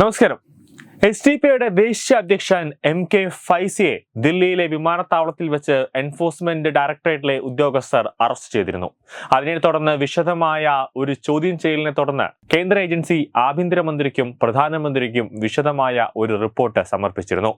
നമസ്കാരം. S D പിയുടെ ദേശീയ അധ്യക്ഷൻ എം കെ ഫൈസിയെ ദില്ലിയിലെ വിമാനത്താവളത്തിൽ വെച്ച് എൻഫോഴ്സ്മെന്റ് ഡയറക്ടറേറ്റിലെ ഉദ്യോഗസ്ഥർ അറസ്റ്റ് ചെയ്തിരുന്നു. അതിനെ തുടർന്ന് വിശദമായ ഒരു ചോദ്യം ചെയ്യലിനെ തുടർന്ന് കേന്ദ്ര ഏജൻസി ആഭ്യന്തരമന്ത്രിക്കും പ്രധാനമന്ത്രിക്കും വിശദമായ ഒരു റിപ്പോർട്ട് സമർപ്പിച്ചിരുന്നു.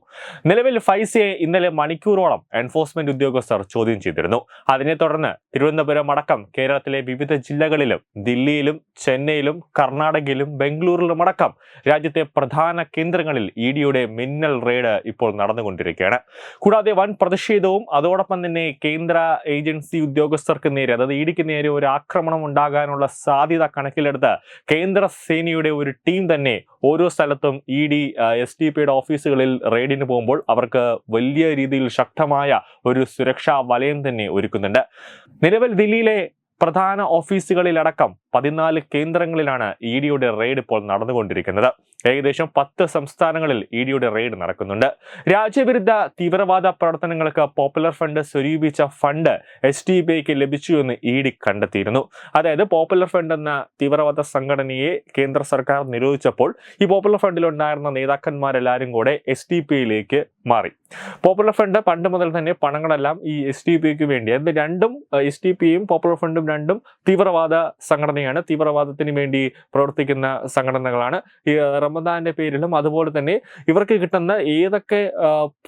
നിലവിൽ ഫൈസിയെ ഇന്നലെ മണിക്കൂറോളം എൻഫോഴ്സ്മെന്റ് ഉദ്യോഗസ്ഥർ ചോദ്യം ചെയ്തിരുന്നു. അതിനെ തുടർന്ന് തിരുവനന്തപുരം അടക്കം കേരളത്തിലെ വിവിധ ജില്ലകളിലും ദില്ലിയിലും ചെന്നൈയിലും കർണാടകയിലും ബംഗളൂരിലുമടക്കം രാജ്യത്തെ പ്രധാന കേന്ദ്രങ്ങളിൽ ഇ ഡിയുടെ മിന്നൽ റെയ്ഡ് ഇപ്പോൾ നടന്നുകൊണ്ടിരിക്കുകയാണ്. കൂടാതെ വൻ പ്രതിഷേധവും അതോടൊപ്പം തന്നെ കേന്ദ്ര ഏജൻസി ഉദ്യോഗസ്ഥർക്ക് നേരെ അതായത് ഇ ഡിക്ക് നേരെ ഒരു ആക്രമണം ഉണ്ടാകാനുള്ള സാധ്യത കണക്കിലെടുത്ത് കേന്ദ്ര സേനയുടെ ഒരു ടീം തന്നെ ഓരോ സ്ഥലത്തും ഇ ഡി എസ് ഡി പിയുടെ ഓഫീസുകളിൽ റെയ്ഡിന് പോകുമ്പോൾ അവർക്ക് വലിയ രീതിയിൽ ശക്തമായ ഒരു സുരക്ഷാ വലയം തന്നെ ഒരുക്കുന്നുണ്ട്. നിലവിൽ ദില്ലിയിലെ പ്രധാന ഓഫീസുകളിലടക്കം പതിനാല് കേന്ദ്രങ്ങളിലാണ് ഇ ഡിയുടെ റെയ്ഡ് ഇപ്പോൾ നടന്നുകൊണ്ടിരിക്കുന്നത്. ഏകദേശം പത്ത് സംസ്ഥാനങ്ങളിൽ ഇ ഡിയുടെ റെയ്ഡ് നടക്കുന്നുണ്ട്. രാജ്യവിരുദ്ധ തീവ്രവാദ പ്രവർത്തനങ്ങൾക്ക് പോപ്പുലർ ഫണ്ട് സ്വരൂപിച്ച ഫണ്ട് എസ് ടി ബി ഐക്ക് ലഭിച്ചു എന്ന് ഇ ഡി കണ്ടെത്തിയിരുന്നു. അതായത് പോപ്പുലർ ഫണ്ട് എന്ന തീവ്രവാദ സംഘടനയെ കേന്ദ്ര സർക്കാർ നിരോധിച്ചപ്പോൾ ഈ പോപ്പുലർ ഫണ്ടിൽ ഉണ്ടായിരുന്ന നേതാക്കന്മാരെല്ലാവരും കൂടെ എസ് ടി പി ഐയിലേക്ക് മാറി. പോപ്പുലർ ഫണ്ട് പണ്ട് മുതൽ തന്നെ പണങ്ങളെല്ലാം ഈ എസ് ടി പിക്ക് വേണ്ടി അത് രണ്ടും എസ് ടി പിയും പോപ്പുലർ ഫണ്ടും രണ്ടും തീവ്രവാദ സംഘടനയാണ് തീവ്രവാദത്തിന് വേണ്ടി പ്രവർത്തിക്കുന്ന സംഘടനകളാണ്. ഈ റമദാന്റെ പേരിലും അതുപോലെ തന്നെ ഇവർക്ക് കിട്ടുന്ന ഏതൊക്കെ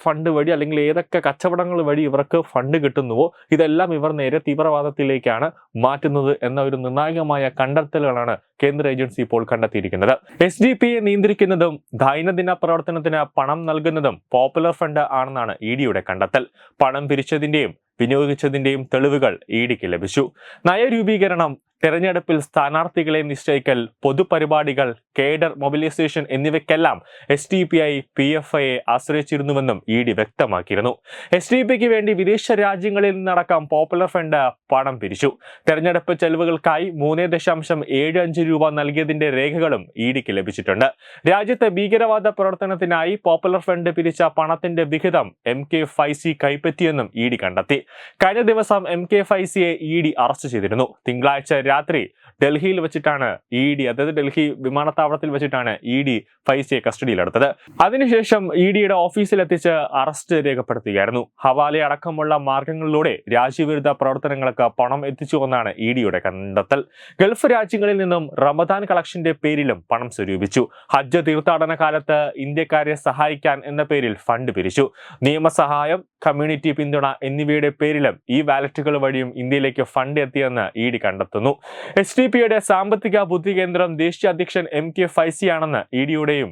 ഫണ്ട് വഴി അല്ലെങ്കിൽ ഏതൊക്കെ കച്ചവടങ്ങൾ വഴി ഇവർക്ക് ഫണ്ട് കിട്ടുന്നുവോ ഇതെല്ലാം ഇവർ നേരെ തീവ്രവാദത്തിലേക്കാണ് മാറ്റുന്നത് എന്ന ഒരു നിർണായകമായ കണ്ടെത്തലുകളാണ് കേന്ദ്ര ഏജൻസി ഇപ്പോൾ കണ്ടെത്തിയിരിക്കുന്നത്. എസ് ഡി പിയെ നിയന്ത്രിക്കുന്നതും ദൈനംദിന പ്രവർത്തനത്തിന് പണം നൽകുന്നതും പോപ്പുലർ ഫണ്ട് ആണെന്നാണ് ഇ ഡിയുടെ കണ്ടെത്തൽ. പണം പിരിച്ചതിന്റെയും വിനിയോഗിച്ചതിന്റെയും തെളിവുകൾ ഇ ഡിക്ക് ലഭിച്ചു. നയരൂപീകരണം തെരഞ്ഞെടുപ്പിൽ സ്ഥാനാർത്ഥികളെ നിശ്ചയിക്കൽ പൊതുപരിപാടികൾ cadre mobilisation എന്നിവയ്ക്കെല്ലാം S T P I P F ഐയെ ആശ്രയിച്ചിരുന്നുവെന്നും ഇ ഡി വ്യക്തമാക്കിയിരുന്നു. എസ് ഡി പിക്ക് വേണ്ടി വിദേശ രാജ്യങ്ങളിൽ നിന്നടക്കം പോപ്പുലർ ഫണ്ട് പണം പിരിച്ചു. തെരഞ്ഞെടുപ്പ് ചെലവുകൾക്കായി മൂന്ന് ദശാംശം ഏഴ് അഞ്ച് രൂപ നൽകിയതിന്റെ രേഖകളും ഇ ഡിക്ക് ലഭിച്ചിട്ടുണ്ട്. രാജ്യത്തെ ഭീകരവാദ പ്രവർത്തനത്തിനായി പോപ്പുലർ ഫണ്ട് പിരിച്ച പണത്തിന്റെ വിഹിതം എം കെ ഫൈസി കൈപ്പറ്റിയെന്നും ഇ ഡി കണ്ടെത്തി. കഴിഞ്ഞ ദിവസം എം കെ ഫൈസിയെ ഇ ഡി അറസ്റ്റ് ചെയ്തിരുന്നു. തിങ്കളാഴ്ച രാത്രി ഡൽഹിയിൽ വെച്ചിട്ടാണ് ഇ ഡി അതായത് ഡൽഹി വിമാനത്താവളത്തിൽ വെച്ചിട്ടാണ് ഇ ഡി ഫൈസിയെ കസ്റ്റഡിയിലെടുത്തത്. അതിനുശേഷം ഇ ഡിയുടെ ഓഫീസിലെത്തിച്ച് അറസ്റ്റ് രേഖപ്പെടുത്തുകയായിരുന്നു. ഹവാല അടക്കമുള്ള മാർഗങ്ങളിലൂടെ രാജ്യവിരുദ്ധ പ്രവർത്തനങ്ങൾക്ക് പണം എത്തിച്ചു എന്നാണ് ഇ ഡിയുടെ കണ്ടെത്തൽ. ഗൾഫ് രാജ്യങ്ങളിൽ നിന്നും റമദാൻ കളക്ഷന്റെ പേരിലും പണം സ്വരൂപിച്ചു. ഹജ്ജ് തീർത്ഥാടന കാലത്ത് ഇന്ത്യക്കാരെ സഹായിക്കാൻ എന്ന പേരിൽ ഫണ്ട് പിരിച്ചു. നിയമസഹായം കമ്മ്യൂണിറ്റി പിന്തുണ എന്നിവയുടെ പേരിലും ഈ വാലറ്റുകൾ വഴിയും ഇന്ത്യയിലേക്ക് ഫണ്ട് എത്തിയെന്ന് ഇ ഡി കണ്ടെത്തുന്നു. എസ് ഡി പിയുടെ സാമ്പത്തിക ബുദ്ധി കേന്ദ്രം ദേശീയ അധ്യക്ഷൻ എം കെ ഫൈസിയാണെന്ന് ഇ ഡിയുടെയും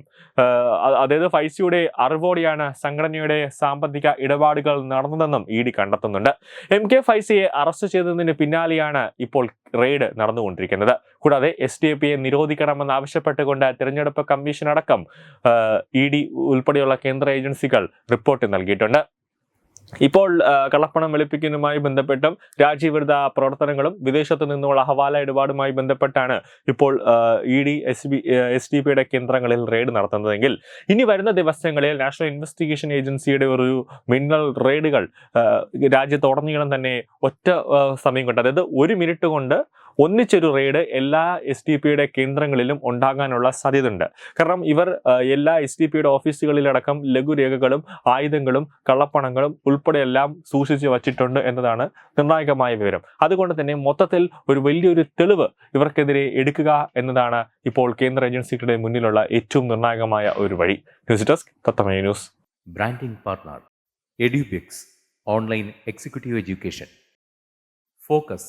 അതായത് ഫൈസിയുടെ അറിവോടെയാണ് സംഘടനയുടെ സാമ്പത്തിക ഇടപാടുകൾ നടന്നതെന്നും ഇ ഡി കണ്ടെത്തുന്നുണ്ട്. എം കെ ഫൈസിയെ അറസ്റ്റ് ചെയ്തതിന് പിന്നാലെയാണ് ഇപ്പോൾ റെയ്ഡ് നടന്നുകൊണ്ടിരിക്കുന്നത്. കൂടാതെ എസ് ഡി പിയെ നിരോധിക്കണമെന്ന് ആവശ്യപ്പെട്ടുകൊണ്ട് തിരഞ്ഞെടുപ്പ് കമ്മീഷൻ അടക്കം ഇ ഡി ഉൾപ്പെടെയുള്ള കേന്ദ്ര ഏജൻസികൾ റിപ്പോർട്ട് നൽകിയിട്ടുണ്ട്. ഇപ്പോൾ കള്ളപ്പണം വെളുപ്പിക്കുന്നതുമായി ബന്ധപ്പെട്ടും രാജ്യവിരുദ്ധ പ്രവർത്തനങ്ങളും വിദേശത്ത് നിന്നുള്ള ഹവാല ഇടപാടുമായി ബന്ധപ്പെട്ടാണ് ഇപ്പോൾ E D S B S D പിയുടെ കേന്ദ്രങ്ങളിൽ റെയ്ഡ് നടത്തുന്നതെങ്കിൽ. ഇനി വരുന്ന ദിവസങ്ങളിൽ നാഷണൽ ഇൻവെസ്റ്റിഗേഷൻ ഏജൻസിയുടെ ഒരു മിന്നൽ റെയ്ഡുകൾ രാജ്യത്തുടനീളം തന്നെ ഒറ്റ സമയം കൊണ്ട് അതായത് ഒരു മിനിറ്റ് കൊണ്ട് ഒന്നിച്ചൊരു റെയ്ഡ് എല്ലാ എസ് ഡി പിയുടെ കേന്ദ്രങ്ങളിലും ഉണ്ടാകാനുള്ള സാധ്യതയുണ്ട്. കാരണം ഇവർ എല്ലാ എസ് ഡി പിയുടെ ഓഫീസുകളിലടക്കം ലഘുരേഖകളും ആയുധങ്ങളും കള്ളപ്പണങ്ങളും ഉൾപ്പെടെ എല്ലാം സൂക്ഷിച്ചു വച്ചിട്ടുണ്ട് എന്നതാണ് നിർണായകമായ വിവരം. അതുകൊണ്ട് തന്നെ മൊത്തത്തിൽ ഒരു വലിയൊരു തെളിവ് ഇവർക്കെതിരെ എടുക്കുക എന്നതാണ് ഇപ്പോൾ കേന്ദ്ര ഏജൻസികളുടെ മുന്നിലുള്ള ഏറ്റവും നിർണായകമായ ഒരു വഴി. News desk Thathamaya news. Branding partner Edubix online executive education. Focus